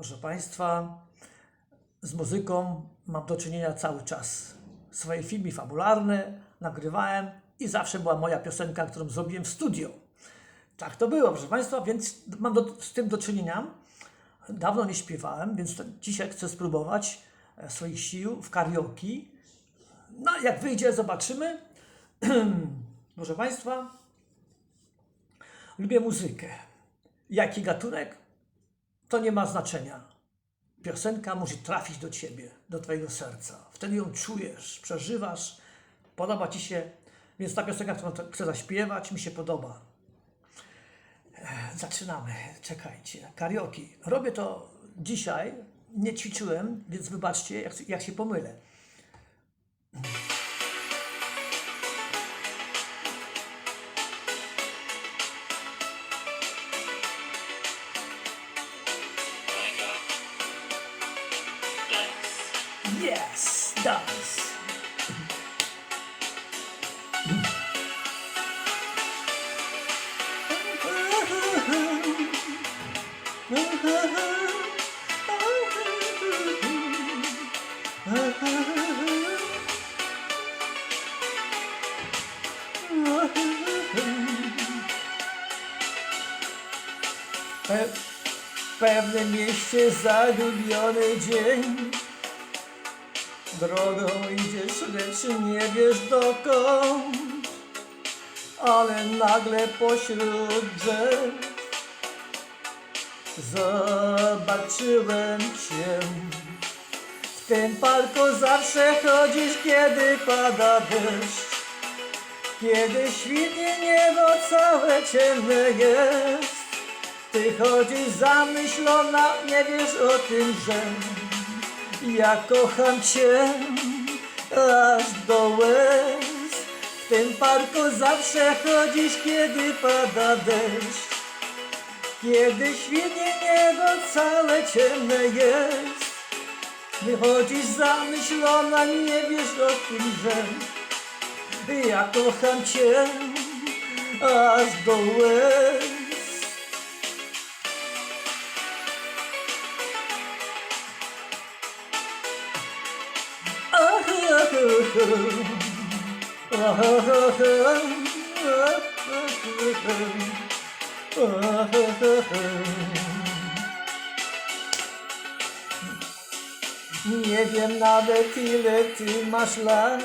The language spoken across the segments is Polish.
Proszę Państwa, z muzyką mam do czynienia cały czas. Swoje filmy fabularne nagrywałem i zawsze była moja piosenka, którą zrobiłem w studio. Tak to było, proszę Państwa, więc mam do, z tym do czynienia. Dawno nie śpiewałem, więc dzisiaj chcę spróbować e, swoich sił w karaoke. No, jak wyjdzie, zobaczymy. proszę Państwa, lubię muzykę. Jaki gatunek? To nie ma znaczenia. Piosenka musi trafić do ciebie, do twojego serca. Wtedy ją czujesz, przeżywasz, podoba ci się. Więc ta piosenka, którą chcę zaśpiewać, mi się podoba. Zaczynamy. Czekajcie. Karaoke. Robię to dzisiaj. Nie ćwiczyłem, więc wybaczcie, jak, jak się pomylę. Yes, dance. Pe- w pewnym mieście zagubiony dzień Drogą idziesz, lecz nie wiesz dokąd Ale nagle pośród drzew Zobaczyłem cię. W tym parku zawsze chodzisz, kiedy pada deszcz. Kiedy świtnie niebo całe ciemne jest Ty chodzisz zamyślona, nie wiesz o tym, że ja kocham Cię aż do łez. W tym parku zawsze chodzisz, kiedy pada deszcz. Kiedy świtnie niebo całe ciemne jest. Wychodzisz zamyślona, nie wiesz o tym, że ja kocham Cię aż do łez. Nie wiem nawet ile ty masz lat.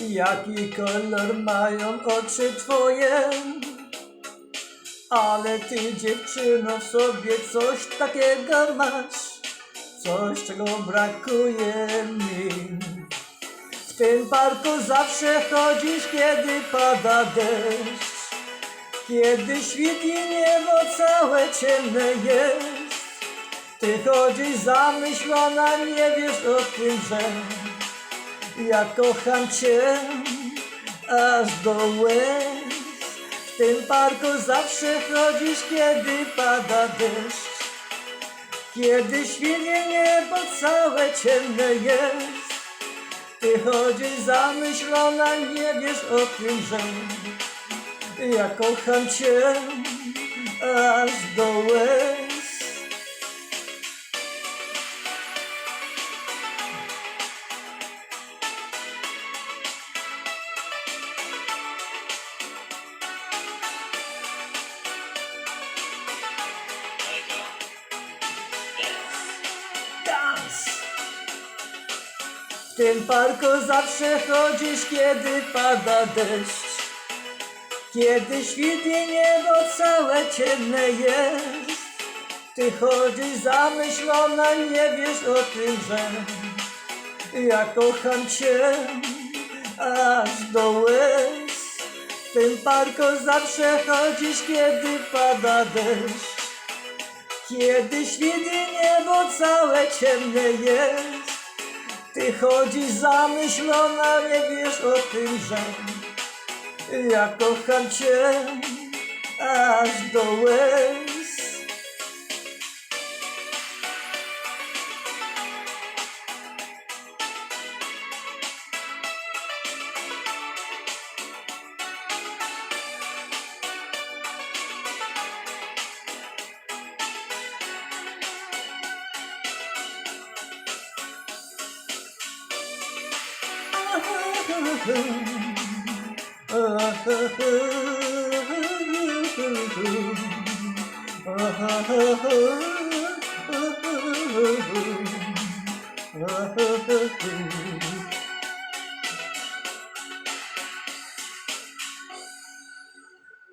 Jaki kolor mają oczy twoje. Ale ty dziewczyno w sobie coś takiego masz. Coś czego brakuje tym parku zawsze chodzisz kiedy pada deszcz Kiedy świtnie niebo całe ciemne jest ty chodzisz zamyślona, nie wiesz o tym, że ja kocham Cię aż do łez. W tym parku zawsze chodzisz, kiedy pada deszcz. Kiedy świnie niebo całe ciemne jest. Ty chodzisz zamyślona, nie wiesz o tym, że ja kocham Cię aż do łez. Tym parku zawsze chodzisz, kiedy pada deszcz. Kiedy świtnie niebo całe ciemne jest. Ty chodzisz zamyślona, nie wiesz o tym, że ja kocham Cię aż do łez. Tym parku zawsze chodzisz, kiedy pada deszcz. Kiedy świtnie niebo całe ciemne jest Ty chodzisz zamyślona, nie wiesz o tym, że Ja kocham Cię aż do łez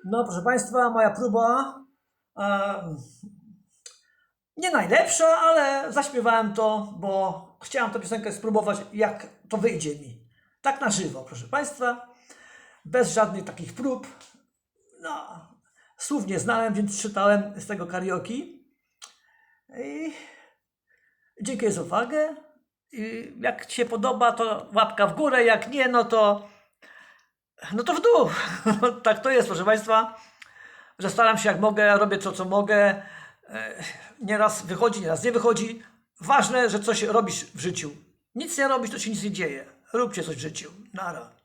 No, proszę Państwa, moja próba em, nie najlepsza, ale zaśpiewałem to, bo chciałem tę piosenkę spróbować, jak to wyjdzie mi. Tak na żywo, proszę Państwa, bez żadnych takich prób. No, słów nie znałem, więc czytałem z tego karaoke. I dziękuję za uwagę. I jak Ci się podoba, to łapka w górę, jak nie, no to no to w dół. tak to jest, proszę Państwa, że staram się jak mogę, robię to, co mogę. E, Nieraz wychodzi, nieraz nie wychodzi. Ważne, że coś robisz w życiu. Nic nie robisz, to się nic nie dzieje. Róbcie coś w życiu. Nara.